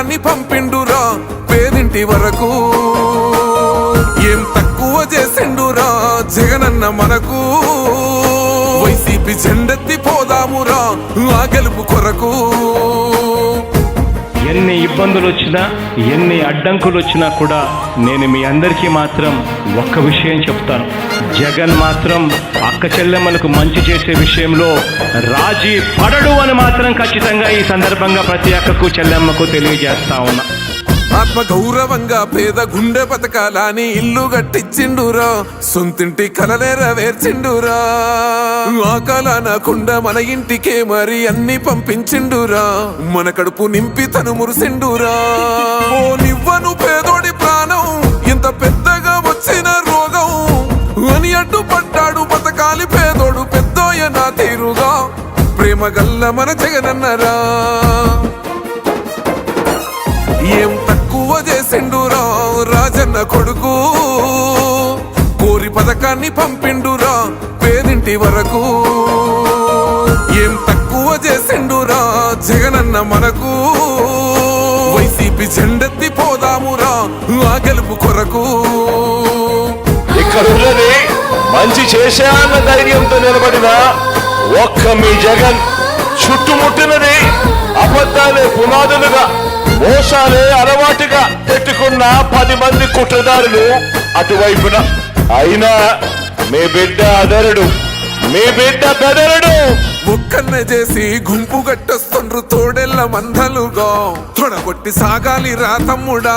కోరి పంపిండురా పేదింటి వరకు. ఏం తక్కువ చేసిండురా జగనన్న మనకు. వైసీపీ జెండెత్తి పోదామురా ఆ గెలుపు కొరకు. ఎన్ని ఇబ్బందులు వచ్చినా ఎన్ని అడ్డంకులు వచ్చినా కూడా నేను మీ అందరికీ మాత్రం ఒక్క విషయం చెప్తాను. జగన్ మాత్రం అక్క చెల్లెమ్మలకు మంచి చేసే విషయంలో రాజీ పడడు అని మాత్రం ఖచ్చితంగా ఈ సందర్భంగా ప్రతి అక్కకు చెల్లెమ్మకు తెలియజేస్తా ఉన్నా. ఆత్మ గౌరవంగా పేద గుండె బతకాలని ఇల్లు కట్టించిండురా. సొంతింటి కలనేరవేర్చిండురా ఆ కాలనకుండా మన ఇంటికే మరి అన్ని పంపించిండురా. మన కడుపు నింపి తను మురిసిండురా. ఓ నివ్వను పేదోడి ప్రాణం అడ్డుపడ్డాడు బతకాలి పేదోడు పెద్దోయ నా తీరుగా. ప్రేమ గల్ల మన జగనన్నరా. ఏం తక్కువ చేసిండురా రాజన్న కొడుకు. కోరి పథకాన్ని పంపిండురా పేదింటి వరకు. ఏం తక్కువ చేసిండురా జగనన్న మనకు. వైసీపీ జెండెత్తి పోదామురా ఆ గెలుపు కొరకు. ఇక్కడ మంచి చేశాన్న ధైర్యంతో నిలబడిన ఒక్క మీ జగన్ చుట్టుముట్టినది అబద్ధాలే పునాదులుగా మోసాలే అలవాటుగా పెట్టుకున్న పది మంది కుట్రదారులు అటువైపున. అయినా మీ బిడ్డ అదరుడు మీ బిడ్డ బెదరుడు. ముక్కన్న చేసి గుంపు గట్టొస్తుండ్రు తోడెల్ల మందలుగా. తొడగొట్టి సాగాలి రా తమ్ముడా.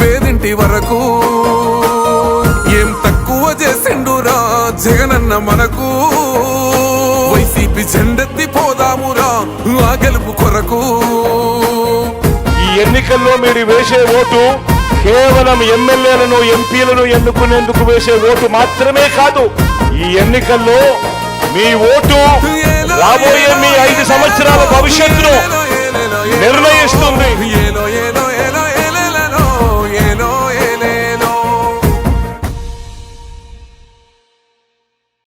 పేదింటి వరకు? ఏం తక్కువ చేసిండురా జగనన్న మనకు? వైసీపీ జెండెత్తి పోదామురా ఆ గెలుపు కొరకు? ఈ ఎన్నికల్లో మీరు వేసే ఓటు కేవలం ఎమ్మెల్యేలను ఎంపీలను ఎన్నుకునేందుకు వేసే ఓటు మాత్రమే కాదు ఈ ఎన్నికల్లో మీ ఓటు రాబోయే మీ ఐదు సంవత్సరాల భవిష్యత్తును